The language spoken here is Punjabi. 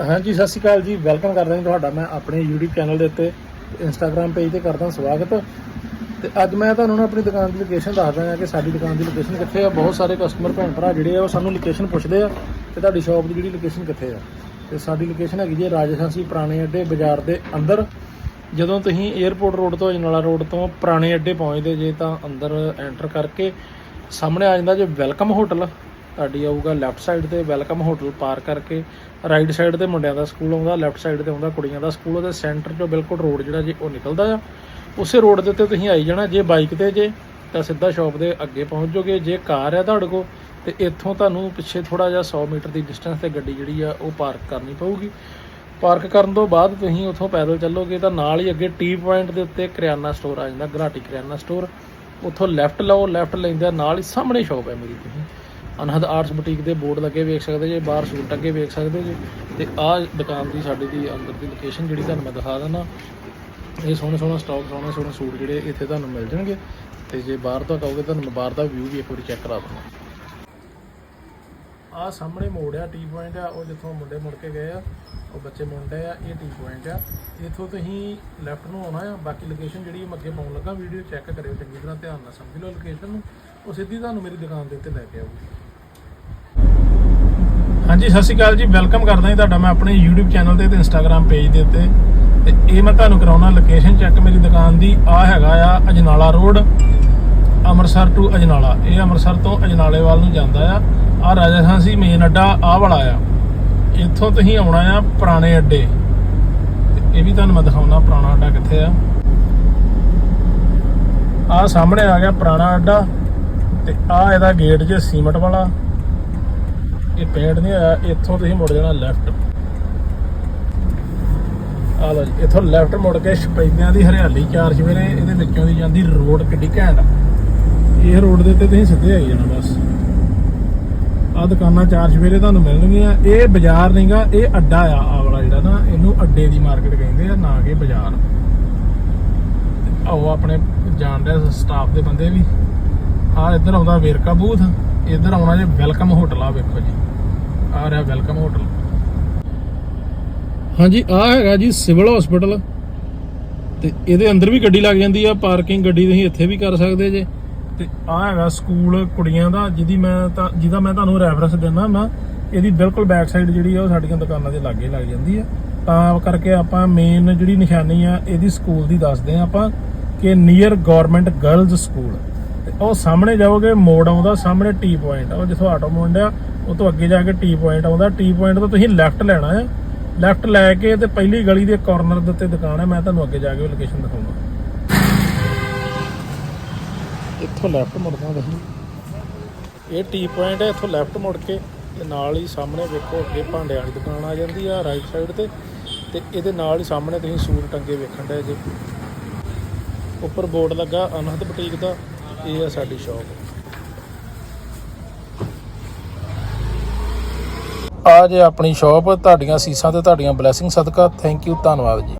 ਹਾਂਜੀ, ਸਤਿ ਸ਼੍ਰੀ ਅਕਾਲ ਜੀ। ਵੈਲਕਮ ਕਰਦਾ ਹਾਂ ਤੁਹਾਡਾ। ਮੈਂ ਆਪਣੇ YouTube ਚੈਨਲ ਦੇ ਉੱਤੇ, Instagram ਪੇਜ ਤੇ ਕਰਦਾ ਸਵਾਗਤ। ਤੇ ਅੱਜ ਮੈਂ ਤੁਹਾਨੂੰ ਨਾ ਆਪਣੀ ਦੁਕਾਨ ਦੀ ਲੋਕੇਸ਼ਨ ਦੱਸਦਾ ਹਾਂ ਕਿ ਸਾਡੀ ਦੁਕਾਨ ਦੀ ਲੋਕੇਸ਼ਨ ਕਿੱਥੇ ਆ। ਬਹੁਤ ਸਾਰੇ ਕਸਟਮਰ ਭੈਣ ਭਰਾ ਜਿਹੜੇ ਆ, ਉਹ ਸਾਨੂੰ ਲੋਕੇਸ਼ਨ ਪੁੱਛਦੇ ਆ ਕਿ ਤੁਹਾਡੀ ਸ਼ਾਪ ਦੀ ਜਿਹੜੀ ਲੋਕੇਸ਼ਨ ਕਿੱਥੇ ਆ। ਤੇ ਸਾਡੀ ਲੋਕੇਸ਼ਨ ਹੈਗੀ ਜੀ ਰਾਜਸਥਾਨੀ ਪੁਰਾਣੇ ਅੱਡੇ ਬਾਜ਼ਾਰ ਦੇ ਅੰਦਰ। ਜਦੋਂ ਤੁਸੀਂ 에ਅਰਪੋਰਟ ਰੋਡ ਤੋਂ, ਅਜਨਾਲਾ ਰੋਡ ਤੋਂ ਪੁਰਾਣੇ ਅੱਡੇ ਪਹੁੰਚਦੇ ਜੇ ਤਾਂ ਅੰਦਰ ਐਂਟਰ ਕਰਕੇ ਸਾਹਮਣੇ ਆ ਜਾਂਦਾ ਜੇ ਵੈਲਕਮ ਹੋਟਲ ਤੁਹਾਡੀ ਆਊਗਾ ਲੈਫਟ ਸਾਈਡ ਤੇ ਵੈਲਕਮ ਹੋਟਲ ਪਾਰ ਕਰਕੇ ਰਾਈਟ ਸਾਈਡ ਤੇ ਮੁੰਡਿਆਂ ਦਾ ਸਕੂਲ ਆਉਂਦਾ ਲੈਫਟ ਸਾਈਡ ਤੇ ਆਉਂਦਾ, ਕੁੜੀਆਂ ਦਾ ਸਕੂਲ ਉਹਦੇ ਸੈਂਟਰ ਚੋਂ ਬਿਲਕੁਲ ਰੋਡ ਜਿਹੜਾ ਜੇ ਉਹ ਨਿਕਲਦਾ ਆ। ਉਸੇ ਰੋਡ ਦੇ ਉੱਤੇ ਤੁਸੀਂ ਆਈ ਜਾਣਾ, ਜੇ ਬਾਈਕ ਤੇ ਜੇ, ਤਾਂ ਸਿੱਧਾ ਸ਼ਾਪ ਦੇ ਅੱਗੇ ਪਹੁੰਚ ਜਾਓਗੇ। ਜੇ ਕਾਰ ਹੈ ਤੁਹਾਡੇ ਕੋਲ, ਤੇ ਇੱਥੋਂ ਤੁਹਾਨੂੰ ਪਿੱਛੇ ਥੋੜਾ ਜਿਹਾ 100 ਮੀਟਰ ਦੀ ਡਿਸਟੈਂਸ ਤੇ ਗੱਡੀ ਜਿਹੜੀ ਆ, ਉਹ ਪਾਰਕ ਕਰਨੀ ਪਊਗੀ। ਪਾਰਕ ਕਰਨ ਤੋਂ ਬਾਅਦ ਤੁਸੀਂ ਉੱਥੋਂ ਪੈਦਲ ਚੱਲੋਗੇ, ਤਾਂ ਨਾਲ ਹੀ ਅੱਗੇ ਟੀ ਪੁਆਇੰਟ ਦੇ ਉੱਤੇ ਕਰਿਆਨਾ ਸਟੋਰ ਆ ਜਾਂਦਾ ਘਰਾਟੀ ਕਰਿਆਨਾ ਸਟੋਰ ਉੱਥੋਂ ਲੈਫਟ ਲਓ ਲੈਫਟ ਲੈਂਦੇ ਨਾਲ ਹੀ ਸਾਹਮਣੇ ਸ਼ਾਪ ਹੈ ਮੇਰੀ ਤੁਸੀਂ। ਅਨਹਦ ਆਰਟਸ ਬੁਟੀਕ ਦੇ ਬੋਰਡ ਲੱਗੇ ਵੇਖ ਸਕਦੇ ਜੇ, ਬਾਹਰ ਸੂਟ ਅੱਗੇ ਵੇਖ ਸਕਦੇ ਜੇ। ਤੇ ਆਹ ਦੁਕਾਨ ਦੀ ਸਾਡੀ ਦੀ ਅੰਦਰ ਦੀ ਲੋਕੇਸ਼ਨ ਜਿਹੜੀ ਤੁਹਾਨੂੰ ਮੈਂ ਦਿਖਾ ਦਿੰਦਾ। ਇਹ ਸੋਹਣੇ ਸੋਹਣੇ ਸਟਾਕ ਸੋਹਣੇ ਸੋਹਣੇ ਸੂਟ ਜਿਹੜੇ ਇੱਥੇ ਤੁਹਾਨੂੰ ਮਿਲ ਜਾਣਗੇ। ਤੇ ਜੇ ਬਾਹਰ ਤੋਂ ਕਹੋਗੇ ਤੁਹਾਨੂੰ ਬਾਹਰ ਦਾ ਵਿਊ ਵੀ ਇੱਕ ਵਾਰੀ ਚੈੱਕ ਕਰਾ ਦਵਾਂ ਆਹ ਸਾਹਮਣੇ ਮੋੜ ਆ ਟੀ ਪੁਆਇੰਟ ਆ, ਉਹ ਜਿੱਥੋਂ ਮੁੰਡੇ ਮੁੜ ਕੇ ਗਏ ਆ, ਉਹ ਬੱਚੇ ਮੁੰਡੇ ਆ, ਇਹ ਟੀ ਪੁਆਇੰਟ ਆ। ਇੱਥੋਂ ਤੁਸੀਂ ਲੈਫਟ ਨੂੰ ਆਉਣਾ ਆ, ਬਾਕੀ ਲੋਕੇਸ਼ਨ ਜਿਹੜੀ ਮੈਂ ਅੱਗੇ ਪਾਉਣ ਲੱਗਾ ਵੀਡੀਓ ਚੈੱਕ ਕਰਿਓ, ਚੰਗੀ ਤਰ੍ਹਾਂ ਧਿਆਨ ਨਾਲ ਸਮਝ ਲਓ ਲੋਕੇਸ਼ਨ ਨੂੰ। ਉਹ ਸਿੱਧੀ ਤੁਹਾਨੂੰ ਮੇਰੀ ਦੁਕਾਨ ਦੇ ਉੱਤੇ ਲੈ ਕੇ ਆਊਗੀ। ਹਾਂਜੀ, ਸਤਿ ਸ਼੍ਰੀ ਅਕਾਲ ਜੀ। ਵੈਲਕਮ ਕਰਦਾ ਜੀ ਤੁਹਾਡਾ। ਮੈਂ ਆਪਣੇ YouTube ਚੈਨਲ ਤੇ ਤੇ Instagram ਪੇਜ ਦੇ ਉੱਤੇ। ਤੇ ਇਹ ਮੈਂ ਤੁਹਾਨੂੰ ਕਰਾਉਣਾ ਲੋਕੇਸ਼ਨ ਚੈੱਕ ਮੇਰੀ ਦੁਕਾਨ ਦੀ ਆ ਹੈਗਾ ਆ ਅਜਨਾਲਾ ਰੋਡ ਅੰਮ੍ਰਿਤਸਰ ਟੂ ਅਜਨਾਲਾ। ਇਹ ਅੰਮ੍ਰਿਤਸਰ ਤੋਂ ਅਜਨਾਲੇ ਵੱਲ ਨੂੰ ਜਾਂਦਾ ਆ। ਆ ਸੀ ਮੇਨ ਅੱਡਾ ਆ ਵਾਲਾ ਆ। ਇੱਥੋਂ ਤੁਸੀਂ ਆਉਣਾ ਆ ਪੁਰਾਣੇ ਅੱਡੇ। ਤੇ ਇਹ ਵੀ ਤੁਹਾਨੂੰ ਮੈਂ ਦਿਖਾਉਣਾ ਪੁਰਾਣਾ ਅੱਡਾ ਕਿੱਥੇ ਆ। ਆ ਸਾਹਮਣੇ ਆ ਗਿਆ ਪੁਰਾਣਾ ਅੱਡਾ। ਤੇ ਆ ਇਹਦਾ ਗੇਟ ਜੇ ਸੀਮਟ ਵਾਲਾ। ਇਹ ਪੇਂਟ ਨਹੀਂ ਹੋਇਆ ਇੱਥੋਂ ਤੁਸੀਂ ਮੁੜ ਜਾਣਾ ਲੈਫਟ ਆ ਲਓ ਜੀ, ਇੱਥੋਂ ਲੈਫਟ ਮੁੜ ਕੇ ਸ਼ਪੈਦਿਆਂ ਦੀ ਹਰਿਆਲੀ ਚਾਰ ਸਵੇਰੇ ਇਹਦੇ ਵਿੱਚੋਂ ਦੀ ਜਾਂਦੀ ਰੋਡ ਕਿੱਡੀ ਘੈਂਟ ਆ। ਇਹ ਰੋਡ ਦੇ ਉੱਤੇ ਤੁਸੀਂ ਸਿੱਧੇ ਆਈ ਜਾਣਾ ਬਸ। ਆ ਦੁਕਾਨਾਂ ਚਾਰ ਸਵੇਰੇ ਤੁਹਾਨੂੰ ਮਿਲਣਗੀਆਂ। ਇਹ ਬਾਜ਼ਾਰ ਨਹੀਂਗਾ ਇਹ ਅੱਡਾ ਆ ਆ ਵਾਲਾ ਜਿਹੜਾ ਨਾ, ਇਹਨੂੰ ਅੱਡੇ ਦੀ ਮਾਰਕੀਟ ਕਹਿੰਦੇ ਆ, ਨਾ ਕਿ ਬਾਜ਼ਾਰ। ਆਓ ਆਪਣੇ ਜਾਣਦੇ ਸਟਾਫ ਦੇ ਬੰਦੇ ਵੀ। ਆ ਇੱਧਰ ਆਉਂਦਾ ਵੇਰਕਾ ਬੂਥ। ਇੱਧਰ ਆਉਣਾ ਜੇ ਵੈਲਕਮ ਹੋਟਲ ਆ ਵੇਖੋ ਜੀ। ਆ ਰਿਹਾ ਵੈਲਕਮ ਹੋਟਲ। ਹਾਂਜੀ ਆ ਹੈਗਾ ਜੀ ਸਿਵਲ ਹਸਪੀਟਲ। ਤੇ ਇਹਦੇ ਅੰਦਰ ਵੀ ਗੱਡੀ ਲੱਗ ਜਾਂਦੀ ਆ ਪਾਰਕਿੰਗ ਗੱਡੀ ਤੁਸੀਂ ਇੱਥੇ ਵੀ ਕਰ ਸਕਦੇ ਜੇ। ਤੇ ਆ ਹੈਗਾ ਸਕੂਲ ਕੁੜੀਆਂ ਦਾ ਜਿਹਦੀ ਮੈਂ ਤਾਂ ਜਿਹਦਾ ਮੈਂ ਤੁਹਾਨੂੰ ਰੈਫਰੈਂਸ ਦਿੰਦਾ ਮੈਂ ਇਹਦੀ ਬਿਲਕੁਲ ਬੈਕ ਸਾਈਡ ਜਿਹੜੀ ਆ ਉਹ ਸਾਡੀਆਂ ਦੁਕਾਨਾਂ ਦੇ ਲਾਗੇ ਲੱਗ ਜਾਂਦੀ ਆ। ਤਾਂ ਕਰਕੇ ਆਪਾਂ ਮੇਨ ਜਿਹੜੀ ਨਿਸ਼ਾਨੀ ਆ ਇਹਦੀ ਸਕੂਲ ਦੀ ਦੱਸਦੇ ਆ ਆਪਾਂ ਕਿ ਨੀਅਰ ਗਵਰਨਮੈਂਟ ਗਰਲਜ਼ ਸਕੂਲ ਤੇ ਉਹ ਸਾਹਮਣੇ ਜਾਓਗੇ, ਮੋੜ ਆਉਂਦਾ, ਸਾਹਮਣੇ ਟੀ ਪੁਆਇੰਟ ਆ। ਉਹ ਜਿੱਥੋਂ ਆਟੋ ਮੁੰਡਿਆ ਉਹ ਤੋਂ ਅੱਗੇ ਜਾ ਕੇ ਟੀ ਪੁਆਇੰਟ ਆਉਂਦਾ। ਟੀ ਪੁਆਇੰਟ ਤੋਂ ਤੁਸੀਂ ਲੈਫਟ ਲੈਣਾ ਹੈ। ਲੈਫਟ ਲੈ ਕੇ ਤੇ ਪਹਿਲੀ ਗਲੀ ਦੇ ਕਾਰਨਰ ਦੇ ਉੱਤੇ ਦੁਕਾਨ ਹੈ। ਮੈਂ ਤੁਹਾਨੂੰ ਅੱਗੇ ਜਾ ਕੇ ਲੋਕੇਸ਼ਨ ਦਿਖਾਉਂਗਾ ਇੱਥੋਂ ਲੈਫਟ ਮੁੜਦਾ ਦੇਖੋ ਇਹ ਟੀ ਪੁਆਇੰਟ ਹੈ, ਇੱਥੋਂ ਲੈਫਟ ਮੁੜ ਕੇ ਤੇ ਨਾਲ ਹੀ ਸਾਹਮਣੇ ਵੇਖੋ, ਅੱਗੇ ਭਾਂਡਿਆਂ ਵਾਲੀ ਦੁਕਾਨ ਆ ਜਾਂਦੀ ਆ ਰਾਈਟ ਸਾਈਡ ਤੇ। ਤੇ ਇਹਦੇ ਨਾਲ ਹੀ ਸਾਹਮਣੇ ਤੁਸੀਂ ਸੂਟ ਟੰਗੇ ਵੇਖਣ ਦੇ ਜੇ। ਉੱਪਰ ਬੋਰਡ ਲੱਗਾ, ਅਨਹਦ ਬੁਟੀਕ ਦਾ। ਇਹ ਆ ਸਾਡੀ ਸ਼ਾਪ। ਆ ਜੇ ਆਪਣੀ ਸ਼ਾਪ, ਤੁਹਾਡੀਆਂ ਸੀਸਾਂ ਤੇ ਤੁਹਾਡੀਆਂ ਬਲੇਸਿੰਗ ਸਦਕਾ। ਥੈਂਕ ਯੂ ਧੰਨਵਾਦ ਜੀ।